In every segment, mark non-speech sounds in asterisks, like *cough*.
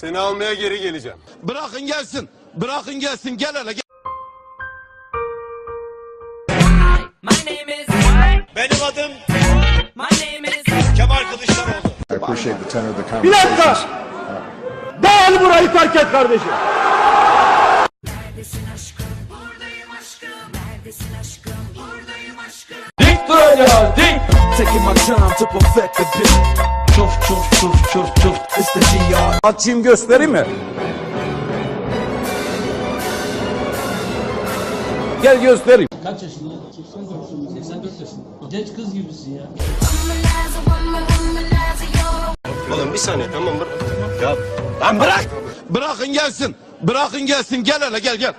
Seni almaya geri geleceğim. Bırakın gelsin. Bırakın gelsin. Gel hele gel. My name is. Benim adım My name is. Kemal Kılıçdaroğlu. Bir dakika. Dağıl burayı terk et kardeşim. Neredesin aşkım? Buradayım aşkım. Neredesin aşkım? Buradayım aşkım. Dik dur ya dik. Taking my time to perfect the beat. Çuf çuf çuf çuf çuf. Açayım göstereyim mi? Gel göstereyim. Kaç yaşında? 84. 84 yaşında. Genç kız gibisin ya. Oğlum bir saniye tamam bırak. Ya Lan bırak. Bırakın gelsin. Bırakın gelsin. Gel hele gel gel.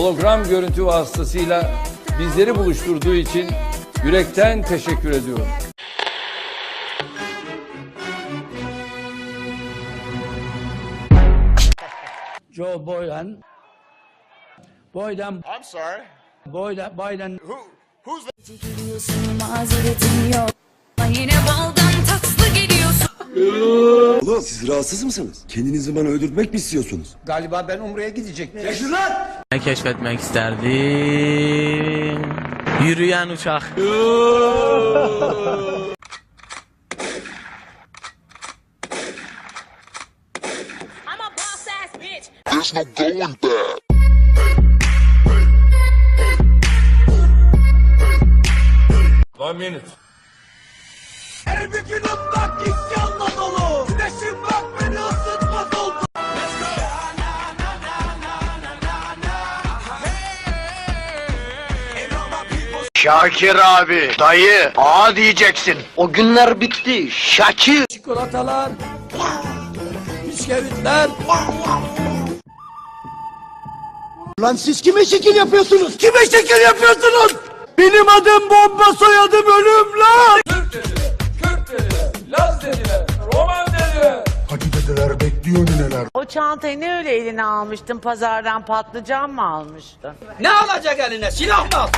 Hologram görüntü vasıtasıyla bizleri buluşturduğu için yürekten teşekkür ediyorum. Joe Biden. Biden. I'm sorry. Biden. Biden. Geliyorsun mazeretin yok. Yine baldan tatlı geliyorsun. Oğlum siz rahatsız mısınız? Kendinizi bana öldürtmek mi istiyorsunuz? Galiba ben Umre'ye gidecektim. Ne keşfetmek isterdim? Yürüyen uçak. I'm a boss ass bitch. Şakir abi, dayı, ağa diyeceksin. O günler bitti. Şakir. Çikolatalar. Bisküvitler. Lan siz kime şekil yapıyorsunuz? Kime şekil yapıyorsunuz? Benim adım bomba soyadım ölüm lan. Hakikateler bekliyor nineler. O çantayı ne öyle eline almıştın? Pazardan patlıcan mı almıştın? Ne alacak eline? Silah mı al?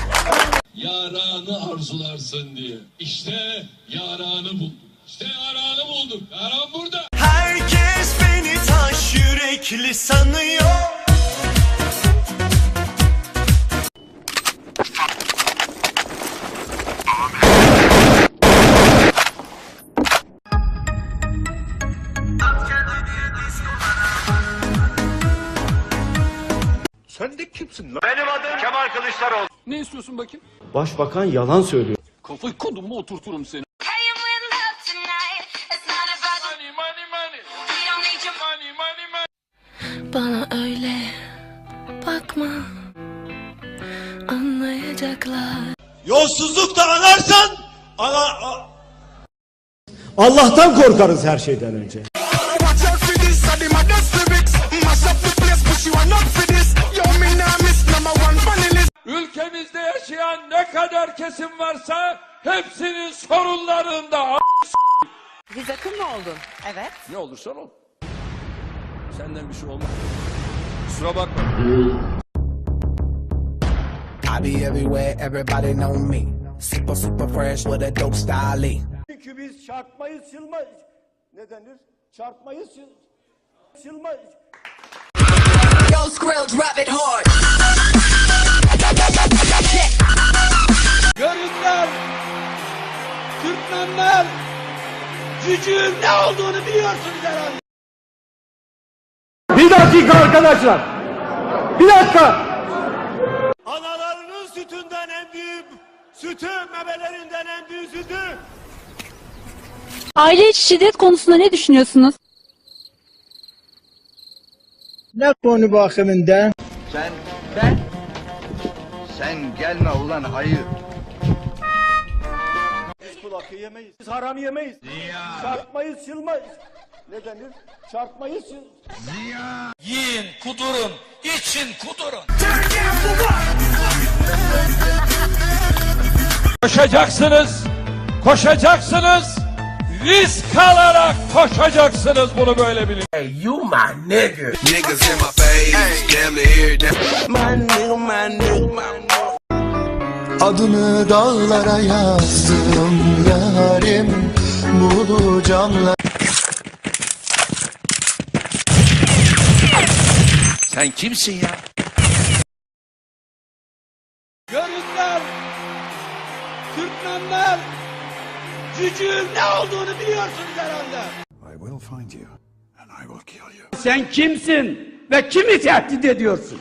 Yaranı arzularsın diye. İşte yaranı bulduk. İşte yaranı bulduk. Yaran burada. Herkes beni taş yürekli sanıyor. Sen de kimsin lan? Benim adım Kemal Kılıçdaroğlu. Ne istiyorsun bakayım? Başbakan yalan söylüyor. Kafayı kodumu oturturum seni. Bana öyle bakma. Anlayacaklar. Yolsuzluk da anarsan, ana... Allah'tan korkarız her şeyden önce. Ne kadar kesim varsa hepsinin sorunlarında Biz akım mı oldun? Evet. ne olursan ol. Senden bir şey olmaz. Kusura bakma. I be everywhere, everybody know me. Super super fresh with a dope style. Çünkü biz çarpmayı silma... Ne denir? Çarpmayı sil... Silma... Yo, Skrill, drop it hard. Görünler. Türkmenler. Cücüğün ne olduğunu biliyorsunuz herhalde. Bir dakika arkadaşlar. Bir dakika. Analarının sütünden en büyük sütü, memelerinden en büyük sütü. Aile içi şiddet konusunda ne düşünüyorsunuz? Ne konu bakımında? Sen, ben, sen gelme ulan hayır. Kulakı yemeyiz. Biz haram yemeyiz. Çarpmayı silmeyiz. Ne denir? Çarpmayı sil... Yiyin, kudurun, için kudurun. Koşacaksınız. Koşacaksınız. Risk alarak koşacaksınız bunu böyle bilin. Adını dağlara yazdım yarim bu camlar Sen kimsin ya? Görüntüler, Türkmenler, cücüğün ne olduğunu biliyorsunuz herhalde. I will find you and I will kill you. Sen kimsin ve kimi tehdit ediyorsun?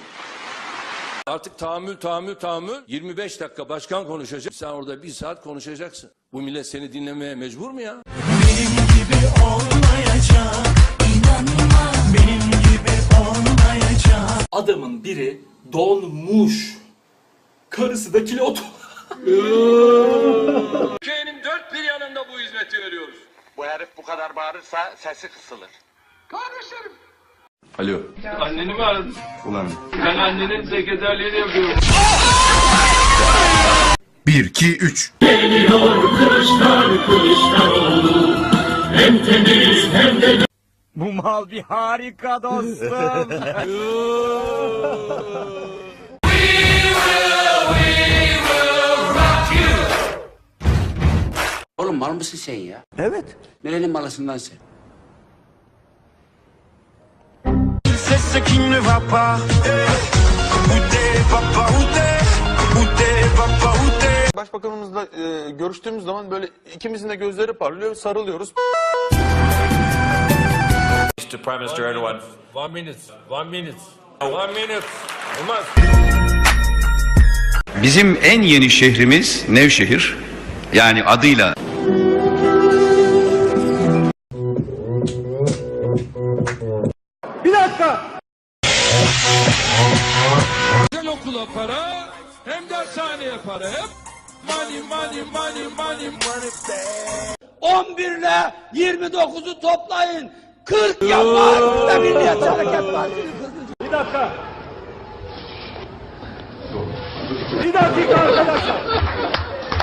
Artık tahammül tahammül tahammül 25 dakika başkan konuşacak. Sen orada bir saat konuşacaksın. Bu millet seni dinlemeye mecbur mu ya? Adamın biri donmuş. Karısı da kilo Türkiye'nin *laughs* dört bir yanında bu hizmeti veriyoruz. Bu herif bu kadar bağırırsa sesi kısılır. Alo. Anneni mi aradın? Ulan. Ben annenin sekreterliğini yapıyorum. 1 2 3. Bu mal bir harika dostum. *laughs* Oğlum mal mısın sen ya? Evet Nerenin malısın lan sen? Başbakanımızla e, görüştüğümüz zaman böyle ikimizin de gözleri parlıyor, sarılıyoruz. Mr. Prime Minister Erdogan. One minute. One minute. One minute. Olmaz. Bizim en yeni şehrimiz Nevşehir. Yani adıyla dakika Hem okula para hem dershaneye para. Hep money money money money money. 11 ile 29'u toplayın. 40 yapar ve Milliyetçi Hareket Partisi. bir dakika Bir dakika arkadaşlar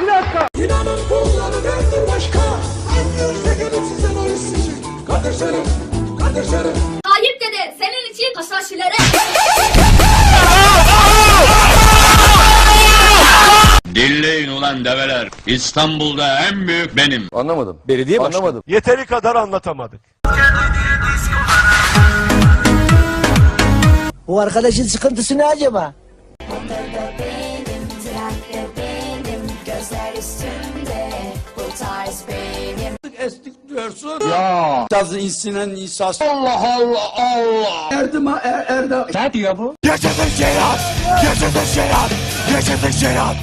Bir dakika İnanın bunları verdi başka En yüksek elim sizden o isteyecek Kardeşlerim Kardeşlerim haşhaşilere. Dinleyin ulan develer. İstanbul'da en büyük benim. Anlamadım. Belediye başkanı. Anlamadım. Yeteri kadar anlatamadık. Bu arkadaşın sıkıntısı ne acaba? Diyorsun. Ya. Yazı insinen insas. Allah Allah Allah. Erdem er, Erdem. Ne diyor bu? Yaşasın Ceyhan! Yaşasın Ceyhan! Yaşasın Ceyhan!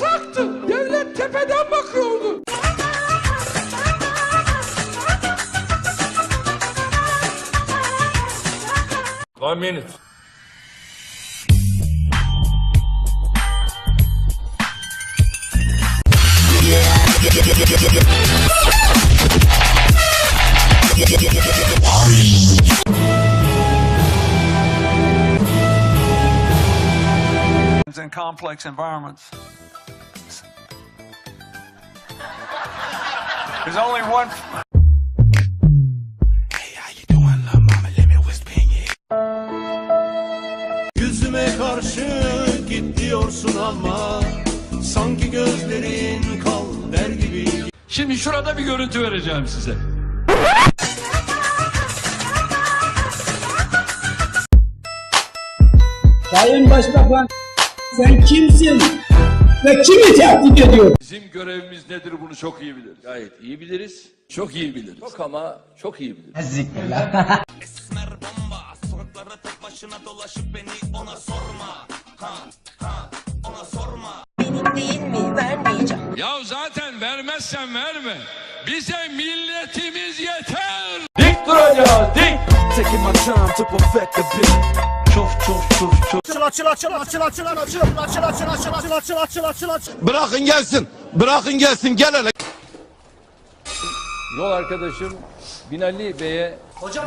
Yasaktı. Devlet tepeden bakıyordu. One minute. In complex environments. There's only one. Yüzüme karşı git diyorsun ama sanki gözlerin kal der gibi. Şimdi şurada bir görüntü vereceğim size. Sayın Başbakan sen kimsin? Ve kimi tehdit ediyorsun? Bizim görevimiz nedir bunu çok iyi biliriz. Gayet iyi biliriz. Çok iyi biliriz. Çok ama çok iyi biliriz. *laughs* Benim değil mi? Vermeyeceğim. Ya zaten vermezsen verme. Bize milletimiz yeter. Dik duracağız dik. Taking my time to perfect the beat. Açıl açıl açıl açıl açıl açıl açıl açıl açıl açıl açıl açıl açıl açıl Bırakın gelsin. Bırakın gelsin gel hele. Yol arkadaşım Binali Bey'e